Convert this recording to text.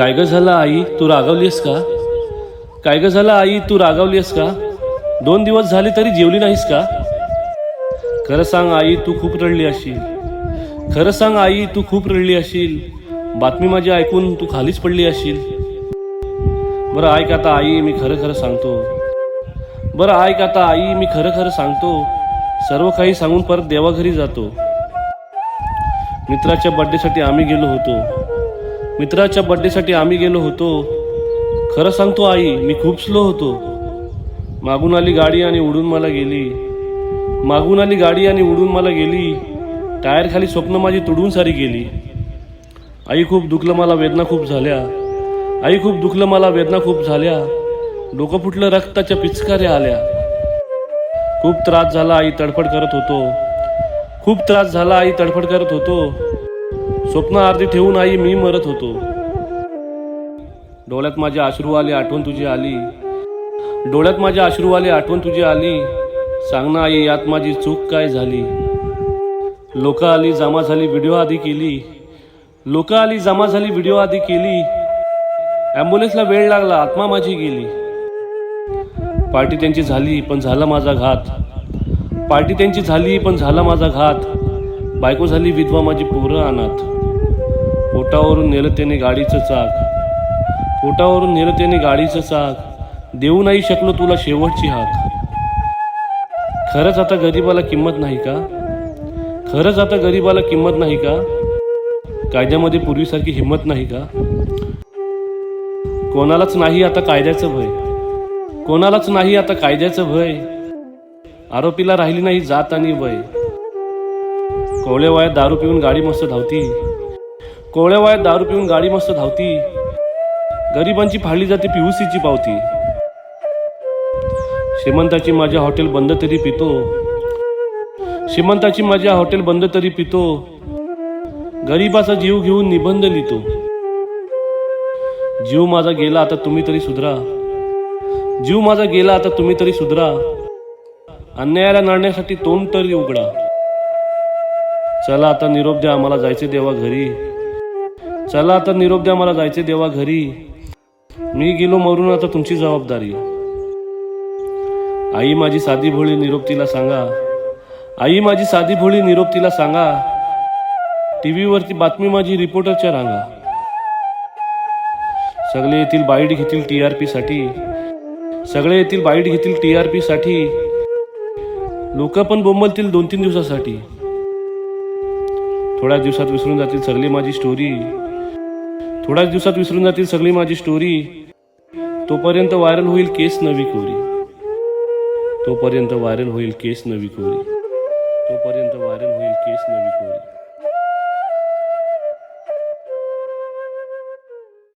काय ग झालं आई? तू रागावलीस का? काय ग झालं आई? तू रागावलीस का? दोन दिवस झाले तरी जेवली नाहीस का? खरं सांग आई तू खूप रडली अशील. खरं सांग आई तू खूप रडली अशील. बातमी माझी ऐकून तू खालीच पडली अशील. बरं ऐक आता आई मी खरं खरं सांगतो. बरं ऐक आता आई मी खरं खरं सांगतो. सर्व काही सांगून परत देवाघरी जातो. मित्राच्या बड्डेसाठी आम्ही गेलो होतो. मित्राच्या बड्डेसाठी आम्ही गेलो होतो. खरं सांगतो आई मी खूप स्लो होतो. मागून आली गाडी आणि उडून मला गेली. मागून आली गाडी आणि उडून मला गेली. टायर खाली स्वप्न माझी तुडून सारी गेली. आई खूप दुखलं मला वेदना खूप झाल्या. आई खूप दुखलं मला वेदना खूप झाल्या. डोकं फुटलं रक्ताच्या पिचकाऱ्या आल्या. खूप त्रास झाला आई तडफड करत होतो. खूप त्रास झाला आई तडफड करत होतो. स्वप्न अर्धी ठेवून आई मी मरत होतो. डोळ्यात माझे अश्रू आले आठवण तुझी आली. डोळ्यात माझे अश्रू आले आठवण तुझी आली. सांग ना आई यात माझी चूक काय झाली? लोक आली जमा झाली व्हिडिओ आधी केली. लोक आली जमा झाली व्हिडिओ आधी केली. ॲम्ब्युलन्सला वेळ लागला आत्मा माझी गेली. पार्टी त्यांची झाली पण झाला माझा घात. पार्टी त्यांची झाली पण झाला माझा घात. बायको झाली विधवा माझी पोरं अनाथ. पोटावरून नेलं त्याने गाडीचं चाक. पोटावरून नेलं त्याने गाडीचं चाक. देऊ नाही शकलो तुला शेवटची हाक. खरंच आता गरीबाला किंमत नाही का? खरंच आता गरीबाला किंमत नाही का? कायद्यामध्ये पूर्वीसारखी हिंमत नाही का? कोणालाच नाही आता कायद्याचं भय. कोणालाच नाही आता कायद्याचं भय. आरोपीला राहिली नाही जात आणि वय. कोवळ्या वयात दारू पिऊन गाडी मस्त धावती. कोवळ्या वयात दारू पिऊन गाडी मस्त धावती. गरिबांची फाळली जाते पिऊसीची पावती. श्रीमंताची माझ्या हॉटेल बंद तरी पितो. श्रीमंताची माझ्या हॉटेल बंद तरी पितो. गरीबाचा जीव घेऊन निबंध लिहितो. जीव माझा गेला आता तुम्ही तरी सुधरा. जीव माझा गेला आता तुम्ही तरी सुधरा. अन्यायाला नाडण्यासाठी तोंड तरी उघडा. चला आता निरोप द्या आम्हाला जायचे देवा घरी. चला आता निरोप द्या मला जायचे देवा घरी. मी गेलो मरून आता तुमची जबाबदारी. आई माझी साधी भोळी निरोप तिला सांगा. आई माझी साधी भोळी निरोप तिला सांगा. टीव्हीवरती बातमी माझी रिपोर्टरच्या रांगा. सगळे येथील बाईट घेतील टी आर पीसाठी सगळे येथील बाईट घेतील टी आर पीसाठी लोक पण बोंबलतील दोन तीन दिवसासाठी. थोड्याच दिवसात विसरून जातील सगळी माझी स्टोरी थोड्याच दिवसात विसरून जातील सगळी माझी स्टोरी तोपर्यंत व्हायरल होईल केस नवी कोरी. तोपर्यंत व्हायरल होईल केस नवी कोरी. तोपर्यंत व्हायरल होईल केस नवी